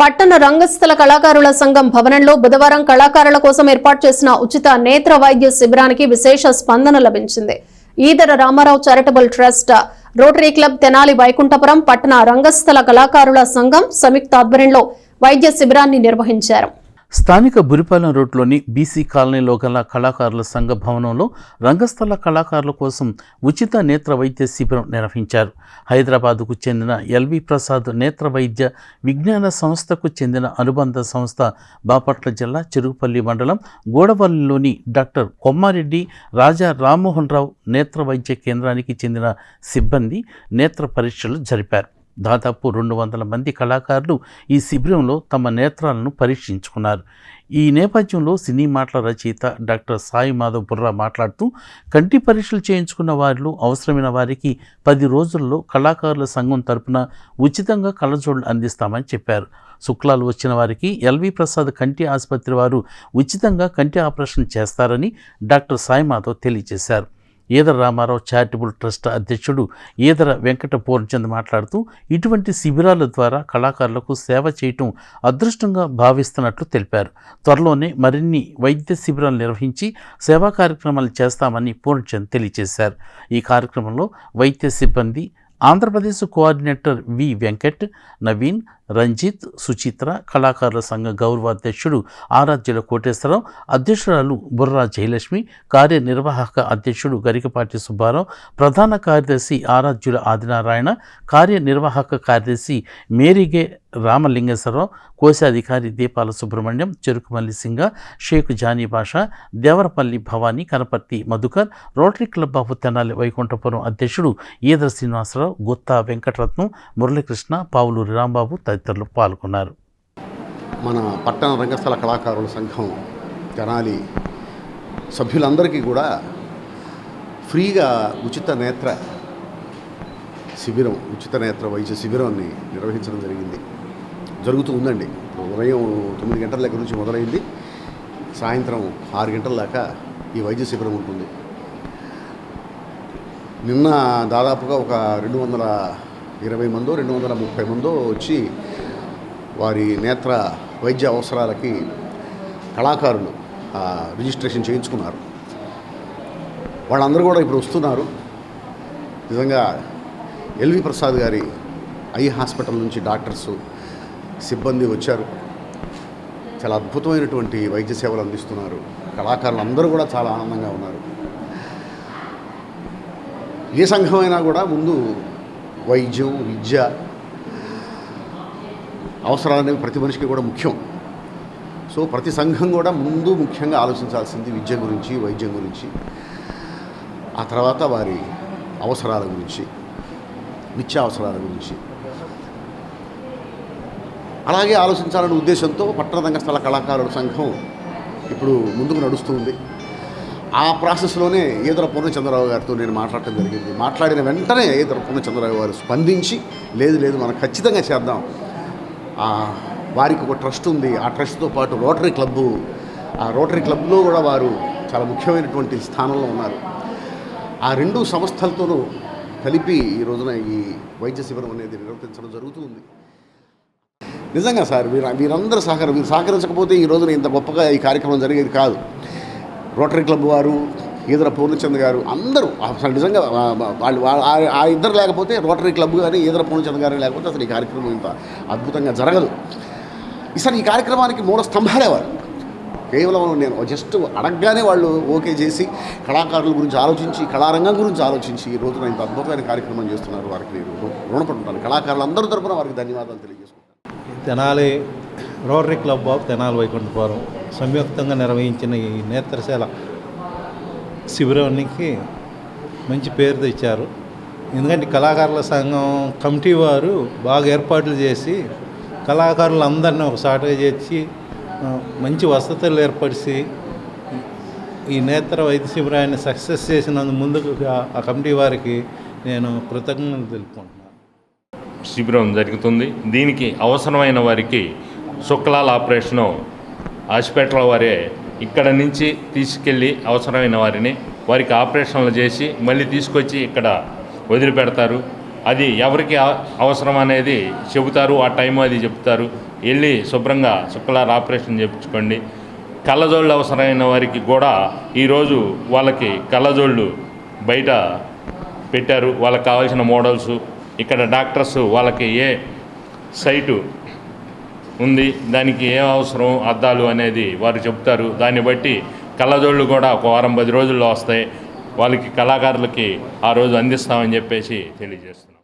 పట్టణ రంగస్థల కళాకారుల సంఘం భవనంలో బుధవారం కళాకారుల కోసం ఏర్పాటు చేసిన ఉచిత నేత్ర వైద్య శిబిరానికి విశేష స్పందన లభించింది. Edara Ramarao charitable trust rotary club Tenali Vaikunthapuram పట్టణ రంగస్థల కళాకారుల సంఘం సంయుక్త ఆధ్వర్యంలో వైద్య శిబిరాన్ని నిర్వహించారు. స్థానిక బురిపాలెం రోడ్లోని బీసీ కాలనీలో గల కళాకారుల సంఘ భవనంలో రంగస్థల కళాకారుల కోసం ఉచిత నేత్ర వైద్య శిబిరం నిర్వహించారు. హైదరాబాద్కు చెందిన ఎల్వి ప్రసాద్ నేత్ర వైద్య విజ్ఞాన సంస్థకు చెందిన అనుబంధ సంస్థ బాపట్ల జిల్లా చెరుకుపల్లి మండలం గోడవల్లిలోని డాక్టర్ కొమ్మారెడ్డి రాజా రామ్మోహన్ రావు నేత్ర వైద్య కేంద్రానికి చెందిన సిబ్బంది నేత్ర పరీక్షలు జరిపారు. దాదాపు రెండు వందల మంది కళాకారులు ఈ శిబిరంలో తమ నేత్రాలను పరీక్షించుకున్నారు. ఈ నేపథ్యంలో సినీ మాటల రచయిత డాక్టర్ సాయి మాధవ్ బుర్రా మాట్లాడుతూ కంటి పరీక్షలు చేయించుకున్న వారిలో అవసరమైన వారికి పది రోజుల్లో కళాకారుల సంఘం తరపున ఉచితంగా కళ్ళజోళ్ళు అందిస్తామని చెప్పారు. శుక్లాలు వచ్చిన వారికి ఎల్వి ప్రసాద్ కంటి ఆసుపత్రి వారు ఉచితంగా కంటి ఆపరేషన్ చేస్తారని డాక్టర్ సాయి మాధవ్ తెలియజేశారు. ఈదర రామారావు చారిటబుల్ ట్రస్ట్ అధ్యక్షుడు ఈదర వెంకట పూర్ణచంద్ మాట్లాడుతూ ఇటువంటి శిబిరాల ద్వారా కళాకారులకు సేవ చేయటం అదృష్టంగా భావిస్తున్నట్లు తెలిపారు. త్వరలోనే మరిన్ని వైద్య శిబిరాలు నిర్వహించి సేవా కార్యక్రమాలు చేస్తామని పూర్ణచంద్ తెలియజేశారు. ఈ కార్యక్రమంలో వైద్య సిబ్బంది ఆంధ్రప్రదేశ్ కోఆర్డినేటర్ వి వెంకట్ నవీన్ రంజిత్ సుచిత్ర కళాకారుల సంఘ గౌరవాధ్యక్షుడు ఆరాధ్యుల కోటేశ్వరరావు అధ్యక్షురాలు బుర్రా జయలక్ష్మి కార్యనిర్వాహక అధ్యక్షుడు గరికపాటి సుబ్బారావు ప్రధాన కార్యదర్శి ఆరాధ్యుల ఆదినారాయణ కార్యనిర్వాహక కార్యదర్శి మేరిగే రామలింగేశ్వరరావు కోశాధికారి Deepala Subrahmanyam Cherukumalli Singa Sheikh Jani Basha Devarapalli Bhavani Kanaparthi Madhukar rotary club of Tenali Vaikunthapuram అధ్యక్షుడు ఈదర శ్రీనివాసరావు గుత్తా వెంకటరత్నం మురళీకృష్ణ పావులూరి రాంబాబు తదితరులు పాల్గొన్నారు. మన పట్టణ రంగస్థల కళాకారుల సంఘం తెనాలి సభ్యులందరికీ కూడా ఫ్రీగా ఉచిత నేత్ర శిబిరం ఉచిత నేత్ర వైద్య శిబిరాన్ని నిర్వహించడం జరిగింది. జరుగుతూ ఉందండి. ఉదయం తొమ్మిది గంటల దగ్గర నుంచి మొదలైంది. సాయంత్రం ఆరు గంటల దాకా ఈ వైద్య శిబిరం ఉంటుంది. నిన్న దాదాపుగా ఒక రెండు వందల ఇరవై మందో రెండు వందల ముప్పై మందో వచ్చి వారి నేత్ర వైద్య అవసరాలకి కళాకారులు రిజిస్ట్రేషన్ చేయించుకున్నారు. వాళ్ళందరూ కూడా ఇప్పుడు వస్తున్నారు. నిజంగా ఎల్వి ప్రసాద్ గారి ఐ హాస్పిటల్ నుంచి డాక్టర్స్ సిబ్బంది వచ్చారు. చాలా అద్భుతమైనటువంటి వైద్య సేవలు అందిస్తున్నారు. కళాకారులు అందరూ కూడా చాలా ఆనందంగా ఉన్నారు. ఏ సంఘమైనా కూడా ముందు వైద్యం విద్య. అవసరాలనేవి ప్రతి మనిషికి కూడా ముఖ్యం. సో ప్రతి సంఘం కూడా ముందు ముఖ్యంగా ఆలోచించాల్సింది విద్య గురించి వైద్యం గురించి. ఆ తర్వాత వారి అవసరాల గురించి నిత్య అవసరాల గురించి. అలాగే ఆలోచించాలనే ఉద్దేశంతో పట్టణ రంగస్థల కళాకారుల సంఘం ఇప్పుడు ముందుకు నడుస్తుంది ఆ ప్రాసెస్లోనే ఈదర పూర్ణచంద్రరావు గారితో నేను మాట్లాడటం జరిగింది. మాట్లాడిన వెంటనే ఈదర పూర్ణచంద్రరావు గారు స్పందించి లేదు లేదు మనం ఖచ్చితంగా చేద్దాం. వారికి ఒక ట్రస్ట్ ఉంది. ఆ ట్రస్ట్తో పాటు రోటరీ క్లబ్బు ఆ రోటరీ క్లబ్లో కూడా వారు చాలా ముఖ్యమైనటువంటి స్థానంలో ఉన్నారు. ఆ రెండు సంస్థలతోనూ కలిపి ఈ రోజున ఈ వైద్య శిబిరం అనేది నిర్వర్తించడం జరుగుతుంది. నిజంగా సార్ వీరు వీరందరూ సహకారం మీరు సహకరించకపోతే ఈ రోజున ఇంత గొప్పగా ఈ కార్యక్రమం జరిగేది కాదు. రోటరీ క్లబ్ వారు ఈదర పూర్ణచంద్ గారు అందరూ అసలు నిజంగా వాళ్ళు ఆ- ఇద్దరు లేకపోతే రోటరీ క్లబ్ కానీ ఈదర పూర్ణచంద్ గారు లేకపోతే అసలు ఈ కార్యక్రమం ఇంత అద్భుతంగా జరగదు. అసలు ఈ కార్యక్రమానికి మూల స్తంభాలేవారు కేవలం నేను జస్ట్ అడగగానే వాళ్ళు ఓకే చేసి కళాకారుల గురించి ఆలోచించి కళారంగం గురించి ఆలోచించి ఈ రోజున ఇంత అద్భుతమైన కార్యక్రమం చేస్తున్నారు వారికి నేను రు- రుణపడుతున్నాను కళాకారులు తరపున వారికి ధన్యవాదాలు తెలియజేసుకుంటాను Tenali? Rotary club of Tenali Vaikunthapuram సంయుక్తంగా నిర్వహించిన ఈ నేత్రశాల శిబిరానికి మంచి పేరు తెచ్చారు. ఎందుకంటే కళాకారుల సంఘం కమిటీ వారు బాగా ఏర్పాట్లు చేసి కళాకారులందరినీ ఒకసాటిగా చేర్చి మంచి వసతులు ఏర్పరిచి ఈ నేత్ర వైద్య శిబిరాన్ని సక్సెస్ చేసినందుకు ముందుకు ఆ కమిటీ వారికి నేను కృతజ్ఞతలు తెలుపుకుంటున్నాను. శిబిరం జరుగుతుంది. దీనికి అవసరమైన వారికి శుక్లాల ఆపరేషను హాస్పిటల్ వారే ఇక్కడ నుంచి తీసుకెళ్ళి అవసరమైన వారిని వారికి ఆపరేషన్లు చేసి మళ్ళీ తీసుకొచ్చి ఇక్కడ వదిలిపెడతారు. అది ఎవరికి అవసరం అనేది చెబుతారు. ఆ టైం అది చెప్తారు వెళ్ళి శుభ్రంగా శుక్లాల ఆపరేషన్ చేయించుకోండి కళ్ళజోళ్ళు అవసరమైన వారికి కూడా ఈరోజు వాళ్ళకి కళ్ళజోళ్ళు బయట పెట్టారు. వాళ్ళకి కావాల్సిన మోడల్స్ ఇక్కడ డాక్టర్స్ వాళ్ళకి ఏ సైటు ఉంది. దానికి ఏం అవసరం? అద్దాలు అనేది వారు చెప్తారు. దాన్ని బట్టి కళ్ళజోళ్ళు కూడా ఒక వారం పది రోజుల్లో వస్తాయి. వాళ్ళకి కళాకారులకి ఆ రోజు అందిస్తామని చెప్పేసి తెలియజేస్తున్నాం.